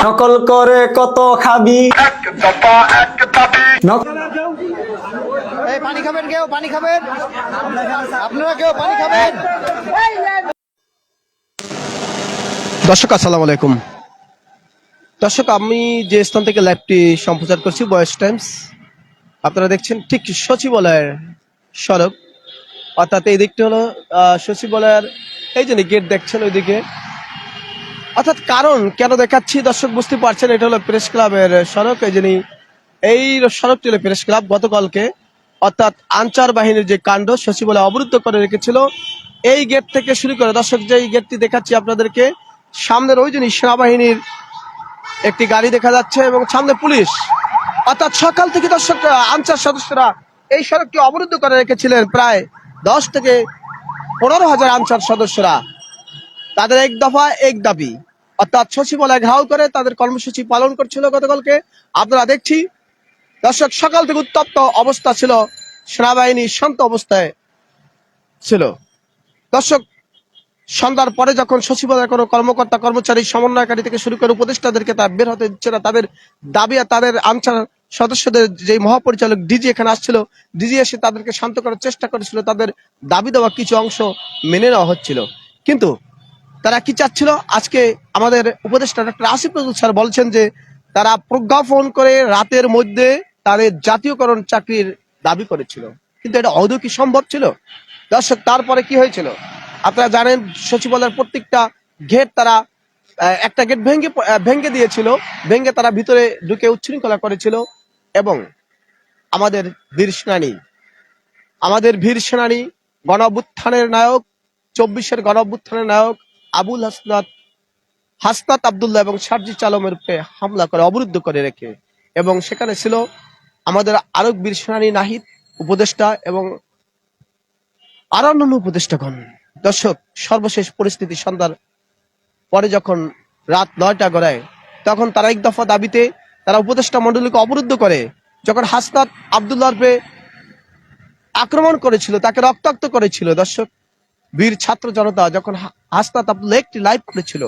নকল করে কত খাবি? এক দফা এক দাবি নক- এই পানি খাবেন কেউ? পানি খাবেন? আপনারা কেউ পানি খাবেন? দর্শক আসসালামু আলাইকুম। দর্শক আমি যে স্থান থেকে লাইভটি সম্প্রচার করছি বয়স টাইমস আপনারা দেখছেন ঠিক সচিবালয়ের সড়ক। অর্থাৎ এই দিকটি হলো আহ, সচিবালয়ের এই যে গেট দেখছেন ওইদিকে। অর্থাৎ কারণ কেন দেখাচ্ছি? দর্শক বুঝতে পারছেন, এটা হলো প্রেস ক্লাবের সড়ক। এই যিনি, এই সড়কটি হলো প্রেস ক্লাব গতকালকে। অর্থাৎ আনচার বাহিনীর যে কাণ্ড, সচিবালয় অবরুদ্ধ করে রেখেছিল। এই গেট থেকে শুরু করে, দর্শক যে এই গেটটি দেখাচ্ছি আপনাদেরকে, সামনের ওই যিনি সেনাবাহিনীর একটি গাড়ি দেখা যাচ্ছে এবং সামনে পুলিশ। অর্থাৎ সকাল থেকে দর্শক আনসার সদস্যরা এই সড়কটি অবরুদ্ধ করে রেখেছিলেন। প্রায় দশ থেকে পনেরো হাজার আনসার সদস্যরা। তাদের এক দফা, এক দাবি। অর্থাৎ সচিবালয় ঘেরাও করে তাদের কর্মসূচি পালন করছিল গতকালকে। আপনারা দেখছি, দর্শক, সকাল থেকে উত্তপ্ত অবস্থা ছিল, সেনাবাহিনী শান্ত অবস্থায় ছিল। দর্শক, সন্ধ্যার পরে যখন সচিবালয়ের কোনো কর্মকর্তা, কর্মচারী, সমন্বয়কারী থেকে শুরু করে উপদেষ্টাদেরকে তার বের হতে দিচ্ছে না, তাদের দাবি আর তাদের আনসার সদস্যদের যে মহাপরিচালক ডিজি এখানে আসছিল, ডিজি এসে তাদেরকে শান্ত করার চেষ্টা করেছিল, তাদের দাবি দেওয়া কিছু অংশ মেনে নেওয়া হচ্ছিল। কিন্তু তারা কি চাচ্ছিল? আজকে আমাদের উপদেষ্টা ডক্টর আসিফ নজরুল স্যার বলছেন যে, তারা প্রজ্ঞাপন করে রাতের মধ্যে তাদের জাতীয়করণ চাকরির দাবি করেছিল। কিন্তু এটা অদৌ কি সম্ভব ছিল? দর্শক, তারপরে কি হয়েছিল? আপনারা জানেন, সচিবালয়ের প্রত্যেকটা গেট তারা একটা গেট ভেঙে ভেঙে দিয়েছিল। ভেঙে তারা ভিতরে ঢুকে উচ্ছৃঙ্খলা করেছিল। আমাদের বীর সেনানী আমাদের বীর সেনানী গণ নায়ক, চব্বিশের গণ অভ্যুত্থানের নায়ক আবুল হাসনাত হাসনাত আবদুল্লাহ এবং সার্জি চালমের উপরে হামলা করে, অবরুদ্ধ করে রেখে। এবং সেখানে ছিল আমাদের আরব বীর সেনানী নাহিদ উপদেষ্টা এবং আরও অন্যান্য উপদেষ্টাগণ। দর্শক, সর্বশেষ পরিস্থিতি সন্ধ্যার পরে যখন রাত নয়টা গড়ায়, তখন তারা এক দফা দাবিতে তারা উপদেষ্টা মন্ডলীকে অবরুদ্ধ করে যখন হাসনাত আবদুল্লাহর পে আক্রমণ করেছিল, তাকে রক্তাক্ত করেছিল, দর্শক, বীর ছাত্র জনতা যখন হাসনাত আব্দুল্লাহ একটি লাইভ করেছিল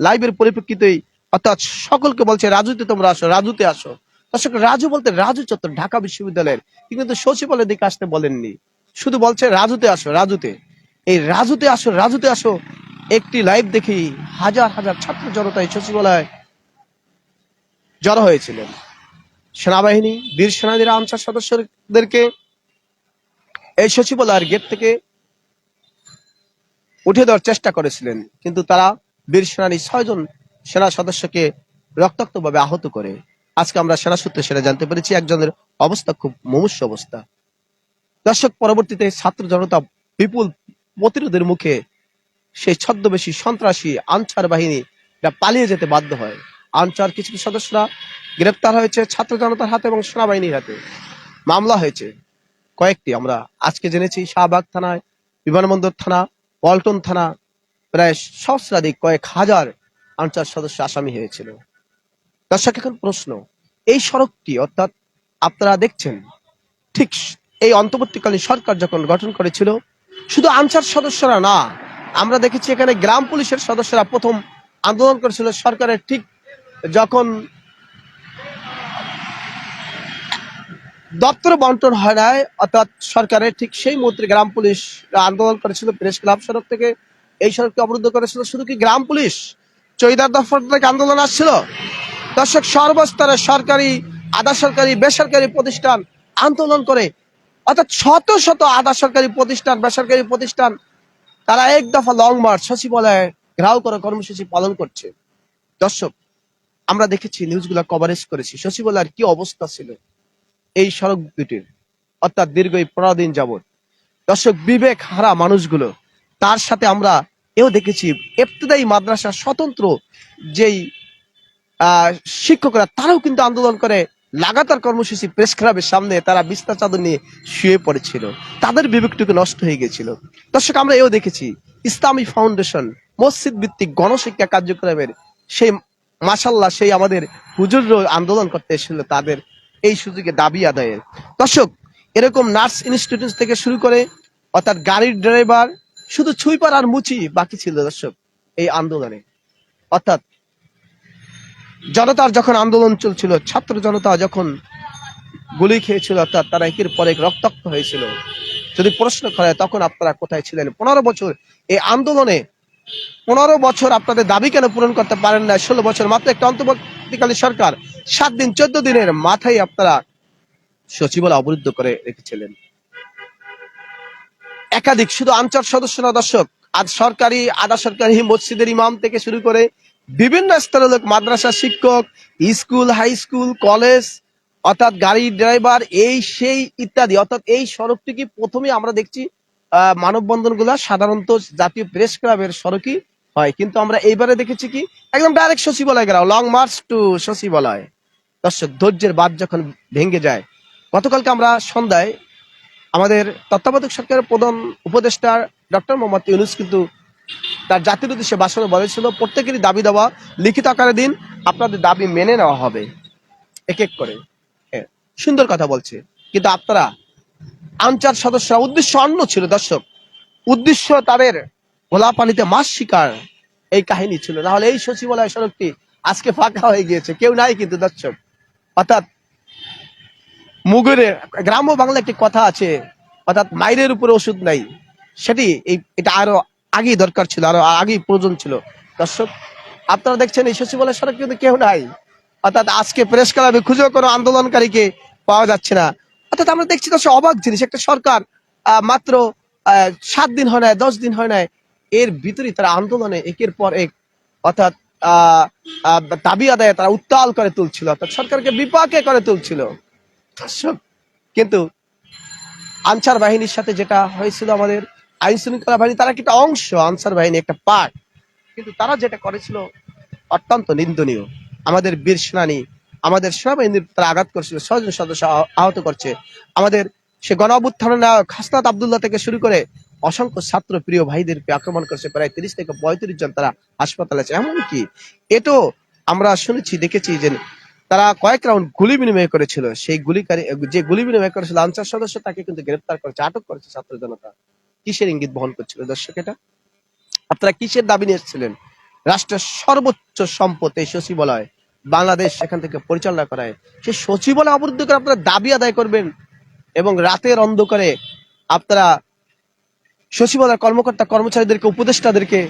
লাইভের পরিপ্রেক্ষিতেই, অর্থাৎ সকলকে বলছে, রাজুতে তোমরা আসো, রাজুতে আসো। দর্শক, রাজু বলতে রাজু চত্বর, ঢাকা বিশ্ববিদ্যালয়ের। কিন্তু সচিবালয়ের দিকে আসতে বলেননি। শুধু বলছে, রাজুতে আসো, রাজুতে। এই রাজুতে আসো রাজুতে আসো, একটি লাইভ দেখি হাজার হাজার ছাত্র জনতা এই সচিবালয় জড়ো হয়েছিলেন। সেনাবাহিনী, বীর সেনাদের আনসার সদস্যদেরকে এই সচিবালয়ের গেট থেকে উঠে দেওয়ার চেষ্টা করেছিলেন। কিন্তু তারা বীর সেনানী ছয়জন সেনা সদস্যকে রক্তাক্তভাবে আহত করে। আজকে আমরা সেনা সূত্রে সেটা জানতে পেরেছি, একজনের অবস্থা খুব মুমূর্ষ অবস্থা। দর্শক, পরবর্তীতে ছাত্র জনতা বিপুল প্রতিরোধের মুখে সেই ছদ্মবেশী সন্ত্রাসী আনসার বাহিনী পালিয়ে যেতে বাধ্য হয়। আনসার কিছু কিছু সদস্যরা গ্রেপ্তার হয়েছে ছাত্র জনতার হাতে এবং সেনাবাহিনীর হাতে। মামলা হয়েছে কয়েকটি। আমরা আজকে জেনেছি শাহবাগ থানায়, বিমানবন্দর থানা, পল্টন থানা, প্রায় সহস্রাধিক কয়েক হাজার আনসার সদস্য আসামি হয়েছিল। দর্শক, এখন প্রশ্ন, এই সড়কটি অর্থাৎ আপনারা দেখছেন, ঠিক এই অন্তর্বর্তীকালীন সরকার যখন গঠন করেছিল, শুধু আনসার সদস্যরা না, আমরা দেখেছি এখানে গ্রাম পুলিশের সদস্যরা প্রথম আন্দোলন করেছিল সরকারের ঠিক যখন দপ্তর বন্টন হয় নাই, অর্থাৎ সরকারের ঠিক সেই মুহূর্তে গ্রাম পুলিশ আন্দোলন করেছিল, প্রেস ক্লাব সড়ক থেকে এই সড়ককে অবরুদ্ধ করেছিল, শুধু কি গ্রাম পুলিশ? চৈদার দফতর থেকে আন্দোলন আসছিল? দর্শক, সর্বস্তরে সরকারি আধা সরকারি বেসরকারি প্রতিষ্ঠান আন্দোলন করে, অর্থাৎ শত শত আধা সরকারি প্রতিষ্ঠান, বেসরকারি প্রতিষ্ঠান, তারা এক দফা লং মার্চ সচিবালয়ে ঘেরাও করে কর্মসূচি পালন করছে। দর্শক আমরা দেখেছি নিউজগুলো কভারেজ করেছি। সচিবালয়ের কি অবস্থা ছিল এই সড়ক দুটির? অর্থাৎ দীর্ঘ এই পনেরো দিন যাবৎ। দর্শক, বিবেক হারা মানুষগুলো, তার সাথে আমরা এও দেখেছি এফতেদায়ী মাদ্রাসা স্বতন্ত্র যেই শিক্ষকরা, তারাও কিন্তু আন্দোলন করে। লাগাতার কর্মসূচি প্রেস ক্লাবের সামনে তারা বিস্তার চাদর নিয়ে শুয়ে পড়েছিল। তাদের বিবেকটুকু নষ্ট হয়ে গেছিল। দর্শক, আমরা এও দেখেছি, ইসলামী ফাউন্ডেশন মসজিদ ভিত্তিক গণশিক্ষা কার্যক্রমের সেই মাসাল্লাহ সেই আমাদের হুজুর আন্দোলন করতে এসেছিল, তাদের এই সুযোগে দাবি আদায়ের দর্শক, এরকম নার্স ইনস্টিটিউট থেকে শুরু করে অর্থাৎ গাড়ির ড্রাইভার, শুধু ছুইপার আর মুচি বাকি ছিল দর্শক এই আন্দোলনে। অর্থাৎ জনতার যখন আন্দোলন চলছিল, ছাত্র জনতা যখন গুলি খেয়েছিল, অর্থাৎ তারা একের পর এক রক্তাক্ত হয়েছিল। যদি প্রশ্ন করে তখন আপনারা কোথায় ছিলেন? পনেরো বছর এই আন্দোলনে পনেরো বছর আপনাদের দাবি কেন পূরণ করতে পারেন না? ষোলো বছর মাত্র একটা অন্তর্বর্তীকালীন সরকার। সাত দিন, চোদ্দ দিনের মাথায় আপনারা সচিবালয় অবরুদ্ধ করে রেখেছিলেন। একাধিক, শুধু আনসার সদস্য না, দর্শক, আজ সরকারি, আধা সরকারি মসজিদের ইমাম থেকে শুরু করে বিভিন্ন স্তরের লোক মাদ্রাসা শিক্ষক, স্কুল, হাই স্কুল, কলেজ, অর্থাৎ গাড়ি ড্রাইভার, এই সেই ইত্যাদি, অর্থাৎ এই সড়কটিকে প্রথমে আমরা দেখছি মানববন্ধনগুলা সাধারণত জাতীয় প্রেস ক্লাবের সড়কই হয়। কিন্তু আমরা এইবারে দেখেছি কি একদম ডাইরেক্ট সচিবালয় গেলাম লং মার্চ টু সচিবালয়। দর্শক ধৈর্যের বাদ যখন ভেঙে যায় গতকালকে আমরা সন্ধ্যায় আমাদের তত্ত্বাবধায়ক সরকারের প্রধান উপদেষ্টা ডক্টর মোহাম্মদ ইউনুস কিন্তু তার জাতির উদ্দেশ্যে ভাষণে বলেছিল প্রত্যেকেরই দাবি দেওয়া লিখিত আকারে দিন আপনাদের দাবি মেনে নেওয়া হবে। এক এক করে। হ্যাঁ, সুন্দর কথা বলছে। কিন্তু আপনারা আনচার সদস্যরা উদ্দেশ্য অন্য ছিল, দর্শক। উদ্দেশ্য তাদের গোলা পানিতে মাছ শিকার এই কাহিনী ছিল। নাহলে এই সচিবালয় সড়কটি আজকে ফাঁকা হয়ে গিয়েছে। কেউ নাই কিন্তু, দর্শক। অর্থাৎ মুগুরের গ্রাম্য বাংলা একটি কথা আছে, অর্থাৎ মাইরের উপরে ওষুধ নাই। সেটি এই, এটা আরও আগেই দরকার ছিল, আরও আগেই প্রয়োজন ছিল। দর্শক, আপনারা দেখছেন এই সচিবালয় সড়ক কিন্তু কেউ নাই। অর্থাৎ আজকে প্রেস ক্লাবে খুঁজেও কোনো আন্দোলনকারীকে পাওয়া যাচ্ছে না। অর্থাৎ আমরা দেখছি দর্শক অবাক জিনিস, একটা সরকার মাত্র সাত দিন হয় না দশ দিন হয় না এর ভিতরেই তারা আন্দোলনে একের পর এক, অর্থাৎ দাবি আদায়ে তারা উত্তাল করে তুলছিল, অর্থাৎ সরকারকে বিপাকে করে তুলছিল। কিন্তু আনসার বাহিনীর সাথে যেটা হয়েছিল আমাদের আইন শৃঙ্খলা বাহিনী, তারা একটা অংশ, আনসার বাহিনী একটা পার্ট কিন্তু তারা যেটা করেছিল অত্যন্ত নিন্দনীয়। আমাদের বীর সেনানী আমাদের সেনাবাহিনীর তারা আঘাত করছিল, ছয়জন সদস্য আহত করছে। আমাদের সে গণ অভ্যুত্থানের নায়ক হাসনাত আবদুল্লাহ থেকে শুরু করে অসংখ্য ছাত্র প্রিয় ভাইদেরকে আক্রমণ করছে, প্রায় তিরিশ থেকে পঁয়ত্রিশ জন তারা হাসপাতালে আছে। এমনকি এটাও আমরা শুনেছি, দেখেছি যে তারা কয়েক রাউন্ড গুলি বিনিময় করেছিল। সেই গুলিকারী, যে গুলি বিনিময় করেছিল, আনসার সদস্য তাকে কিন্তু গ্রেপ্তার করেছে, আটক করেছে ছাত্র জনতা। কিসের ইঙ্গিত বহন করছিল? দর্শক, এটা আপনারা কিসের দাবি নিয়ে এসেছিলেন রাষ্ট্রের সর্বোচ্চ সম্পদ এই সচিবালয় বাংলাদেশ সেখান থেকে পরিচালনা করায়। সেই সচিবালয় অবরুদ্ধ করে আপনারা দাবি আদায় করবেন এবং রাতের অন্ধকারে আপনারা সচিবালয়ের কর্মকর্তা কর্মচারীদেরকে, উপদেষ্টাদেরকে,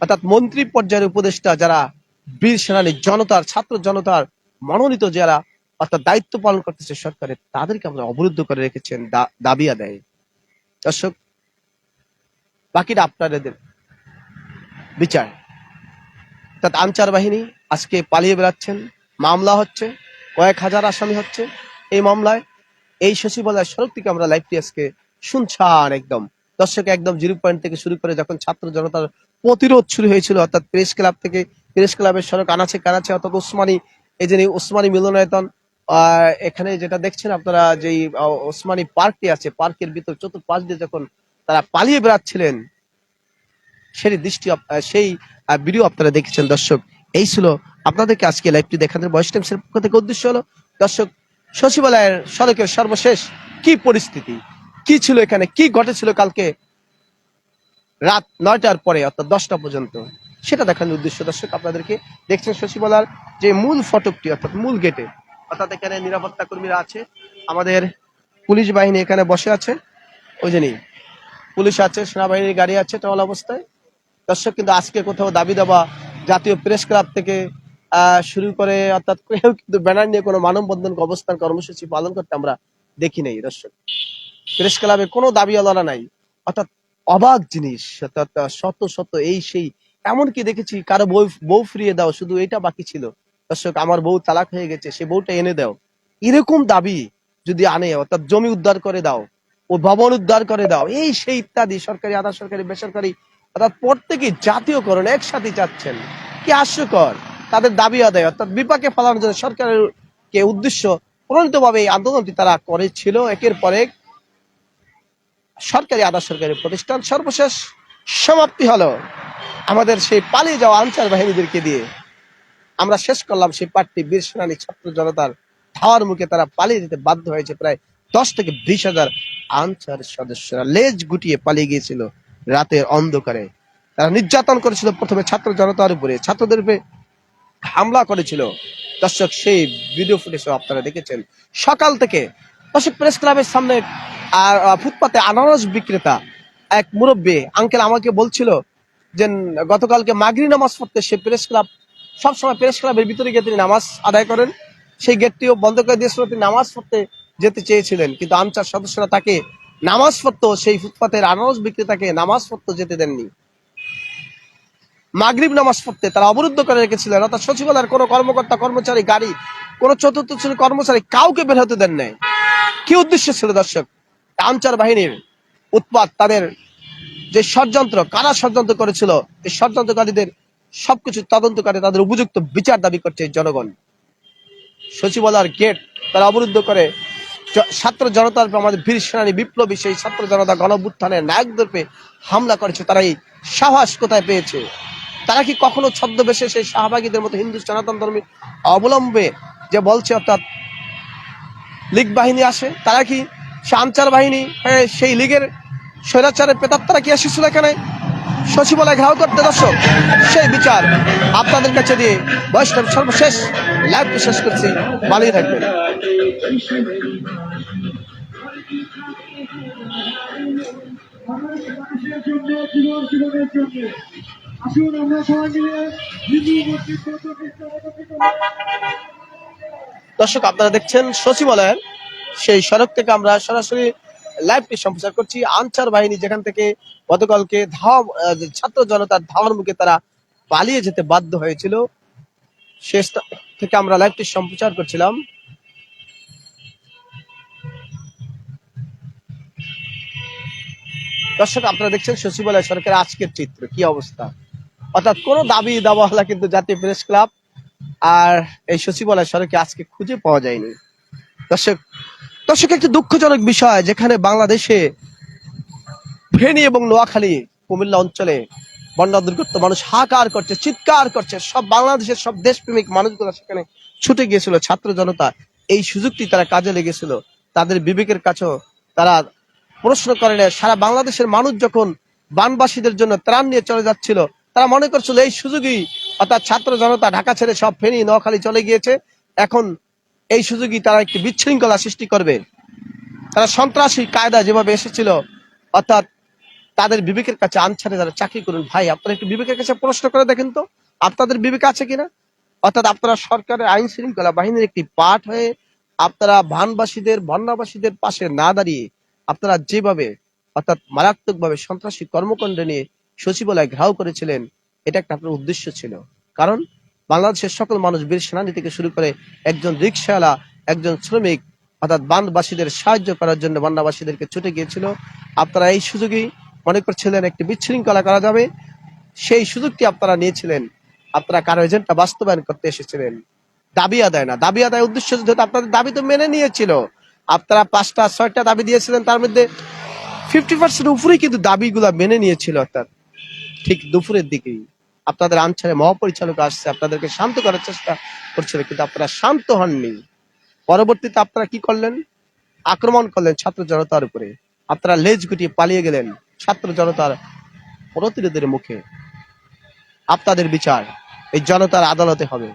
অর্থাৎ মন্ত্রী পর্যায়ের উপদেষ্টা যারা বীর সেনানী জনতার, ছাত্র জনতার, মনোনীত যারা অর্থাৎ দায়িত্ব পালন করতেছে সরকারের তাদেরকে আপনারা অবরুদ্ধ করে রেখেছেন দাবি আদায়। দর্শক, বাকিটা আপনাদের বিচার। অর্থাৎ আনচার বাহিনী আজকে পালিয়ে বেড়াচ্ছেন। মামলা হচ্ছে কয়েক হাজার আসামি হচ্ছে। এই মামলায় এই সচিবালয় সড়ক থেকে আমরা লাইভটি আজকে শুনছান একদম। দর্শক একদম জিরো পয়েন্ট থেকে শুরু করে যখন ছাত্র জনতার প্রতিরোধ শুরু হয়েছিল অর্থাৎ প্রেস ক্লাব থেকে প্রেস ক্লাবের সড়ক আনাচে কানাচে অর্থাৎ ওসমানী এই যে ওসমানী মিলনায়তন এখানে যেটা দেখছেন আপনারা আহ, ওসমানী পার্কটি আছে পার্কের ভিতর চতুর্পাশ দিয়ে যখন তারা পালিয়ে বেড়াচ্ছিলেন সেই দৃষ্টি সেই আহ, ভিডিও আপনারা দেখেছেন দর্শক। এই ছিল আপনাদেরকে আজকে লাইভটি দেখানোর বয়স টাইমসের পক্ষ থেকে উদ্দেশ্য হলো দর্শক সচিবালয়ের সড়কের সর্বশেষ কি পরিস্থিতি? কি ছিল এখানে? কি ঘটেছিল কালকে রাত নয়টার পরে অর্থাৎ দশটা পর্যন্ত? সেটা দেখানোর উদ্দেশ্য দর্শক আপনাদেরকে দেখছেন সচিবালয়ের যে মূল ফটকটি অর্থাৎ মূল গেটে অর্থাৎ এখানে নিরাপত্তা কর্মীরা আছে। আমাদের পুলিশ বাহিনী এখানে বসে আছে। ওই জন্যই পুলিশ আছে সেনাবাহিনীর গাড়ি আছে টহল অবস্থায়। দর্শক কিন্তু আজকে কোথাও দাবি দেওয়া জাতীয় প্রেস ক্লাব থেকে শুরু করে অর্থাৎ কেউ কিন্তু ব্যানার নিয়ে কোনো মানববন্ধন অবস্থান কর্মসূচি পালন করতে আমরা দেখি নাই দর্শক। প্রেস ক্লাবে কোনো দাবি আলাদা নাই। অর্থাৎ অবাক জিনিস, অর্থাৎ শত শত এই সেই, এমনকি দেখেছি কারও বউ বউ ফিরিয়ে দাও, শুধু এটা বাকি ছিল। দর্শক, আমার বউ তালাক হয়ে গেছে, সে বউটা এনে দাও। এরকম দাবি যদি আনে, অর্থাৎ জমি উদ্ধার করে দাও, ও ভবন উদ্ধার করে দাও, এই সেই ইত্যাদি, সরকারি, আধা সরকারি, বেসরকারি অর্থাৎ প্রত্যেকে জাতীয়করণ একসাথে চাচ্ছেন কি হাস্যকর? তাদের দাবি আদায়, অর্থাৎ বিপাকে ফেলানোর জন্য সরকারের কে উদ্দেশ্য প্রণীত ভাবে এই আন্দোলনটি তারা করেছিল। একের পর এক সরকারি আধা সরকারি প্রতিষ্ঠান সর্বশেষ সমাপ্তি হলো। আমাদের সেই পালিয়ে যাওয়া আনসার বাহিনীদেরকে দিয়ে আমরা শেষ করলাম সেই পার্টি বীর সেনানী ছাত্র জনতার ধাওয়ার মুখে তারা পালিয়ে যেতে বাধ্য হয়েছে। প্রায় দশ থেকে বিশ হাজার আনসার সদস্যরা লেজ গুটিয়ে পালিয়ে গিয়েছিল। রাতের অন্ধকারে। তারা নির্যাতন করেছিল প্রথমে ছাত্র জনতার উপরে। ছাত্রদের উপরে হামলা করেছিল। দর্শক, সেই ভিডিও ফুটেজ আপনারা দেখেছেন। সকাল থেকে দর্শক প্রেস ক্লাবের সামনে আর ফুটপাতে আনারস বিক্রেতা এক মুরব্বী আঙ্কেল আমাকে বলছিল যে, গতকালকে মাগরি নামাজ পড়তে সে প্রেস ক্লাব সবসময় প্রেস ক্লাবের ভিতরে গিয়ে তিনি নামাজ আদায় করেন। সেই গেটটিও বন্ধ করে দিয়েছিল তিনি নামাজ পড়তে যেতে চেয়েছিলেন। কিন্তু আমচার সদস্যরা তাকে নামাজ পড়তো, সেই ফুটপাতের আনারস বিক্রেতাকে নামাজ পড়তে যেতে দেননি। মাগরিব নামাজ পড়তে তারা অবরুদ্ধ করে রেখেছিলেন, অর্থাৎ সচিবালয়ের কোনো কর্মকর্তা, কর্মচারী, গাড়ি, কোনো চতুর্থ শ্রেণির কর্মচারী কাউকে বের হতে দেন নাই। কি উদ্দেশ্য ছিল দর্শক? আনচার বাহিনীর উৎপাত, তাদের যে ষড়যন্ত্র, কারা ষড়যন্ত্র করেছিল, এই ষড়যন্ত্রকারীদের সবকিছু তদন্তকারী তাদের উপযুক্ত বিচার দাবি করছে জনগণ। সচিবালয়ের গেট তারা অবরুদ্ধ করে ছাত্র জনতার আমাদের বীর সেনানী বিপ্লবী সেই ছাত্র জনতা গণবুত্থানের নায়কদের হামলা করেছে তারা এই সাহস কোথায় পেয়েছে? তারা কি কখনো ছদ্মবেশে সেই শাহবাগীদের মতো হিন্দু সনাতন ধর্মী অবলম্বে যে বলছে অর্থাৎ লীগ বাহিনী আসে? তারা কি সে আনচার বাহিনী? হ্যাঁ, সেই লীগের স্বৈরাচারের প্রেতাত্মারা কি এসেছিল এখানে? সচিবালয় ঘেরাও করতে দর্শক সেই বিচার আপনাদের কাছে দিয়ে বৈষ্ণব সর্বশেষ লাইভটি শেষ করছি ভালোই থাকবেন। জন্য। আসুন, আমরা সবাই মিলে দর্শক, আপনারা দেখছেন সচিবালয়ের সেই সড়ক থেকে আমরা সরাসরি লাইভটি সম্প্রচার করছি। আনসার বাহিনী যেখান থেকে গতকালকে ধাওয়া ছাত্র জনতার ধাওয়ার মুখে তারা পালিয়ে যেতে বাধ্য হয়েছিল। শেষ থেকে আমরা লাইভটি সম্প্রচার করছিলাম। দর্শক, আপনারা দেখছেন সচিবালয় সরকারের আজকের চিত্র। কি অবস্থা? অর্থাৎ কোনো দাবি দাওয়ালা কিন্তু জাতীয় প্রেস ক্লাব আর এই সচিবালয় সড়কে আজকে খুঁজে পাওয়া যায়নি। দর্শক দর্শক, একটি দুঃখজনক বিষয়, যেখানে বাংলাদেশে ফেনী এবং নোয়াখালী, কুমিল্লা অঞ্চলে বন্যা দুর্গত মানুষ হাকার করছে, চিৎকার করছে, সব বাংলাদেশের সব দেশপ্রেমিক মানুষগুলো সেখানে ছুটে গিয়েছিল। ছাত্র জনতা এই সুযোগটি তারা কাজে লেগেছিল। তাদের বিবেকের কাছেও তারা প্রশ্ন করে না সারা বাংলাদেশের মানুষ যখন বানবাসীদের জন্য ত্রাণ নিয়ে চলে যাচ্ছিল, তারা মনে করছিল এই সুযোগই অর্থাৎ ছাত্র জনতা ঢাকা ছেড়ে সব ফেনী, নোয়াখালী চলে গিয়েছে। এখন এই সুযোগই তারা একটি বিশৃঙ্খলা সৃষ্টি করবে। তারা সন্ত্রাসী কায়দা যেভাবে এসেছিল, অর্থাৎ তাদের বিবেকের কাছে আনছাড়ে যারা চাকরি করুন। ভাই, আপনারা একটু বিবেকের কাছে প্রশ্ন করে দেখেন তো, আপনাদের বিবেক আছে কিনা? অর্থাৎ আপনারা সরকারের আইন শৃঙ্খলা বাহিনীর একটি পাঠ হয়ে আপনারা ভানবাসীদের বন্যাবাসীদের পাশে না দাঁড়িয়ে আপনারা যেভাবে, অর্থাৎ মারাত্মকভাবে সন্ত্রাসী কর্মকাণ্ড নিয়ে সচিবালয় ঘেরাও করেছিলেন, এটা একটা আপনার উদ্দেশ্য ছিল। কারণ বাংলাদেশের সকল মানুষ বীর সেনানী থেকে শুরু করে একজন রিক্সাওয়ালা একজন শ্রমিক, অর্থাৎ বানবাসীদের সাহায্য করার জন্য বন্যাবাসীদেরকে ছুটে গিয়েছিল। আপনারা এই সুযোগেই মনে করছিলেন একটি বিশৃঙ্খলা করা যাবে। সেই সুযোগটি আপনারা নিয়েছিলেন। আপনারা কারও এজেন্টটা বাস্তবায়ন করতে এসেছিলেন। দাবি আদায় না। দাবি আদায় উদ্দেশ্য আপনাদের দাবি তো মেনে নিয়েছিল। আপনারা পাঁচটা, ছয়টা দাবি দিয়েছিলেন, তার মধ্যে ফিফটি পার্সেন্ট উপরেই কিন্তু দাবিগুলা মেনে নিয়েছিল অর্থাৎ ঠিক দুপুরের দিকেই। আপনাদের আনছাড়ে মহাপরিচালক আসছে, আপনাদেরকে শান্ত করার চেষ্টা করছিল, কিন্তু আপনারা শান্ত হননি। পরবর্তীতে আপনারা কি করলেন? আক্রমণ করলেন ছাত্র জনতার উপরে। আপনারা লেজ গুটিয়ে পালিয়ে গেলেন ছাত্র জনতার প্রতিরোধের মুখে। আপনাদের বিচার এই জনতার আদালতে হবে।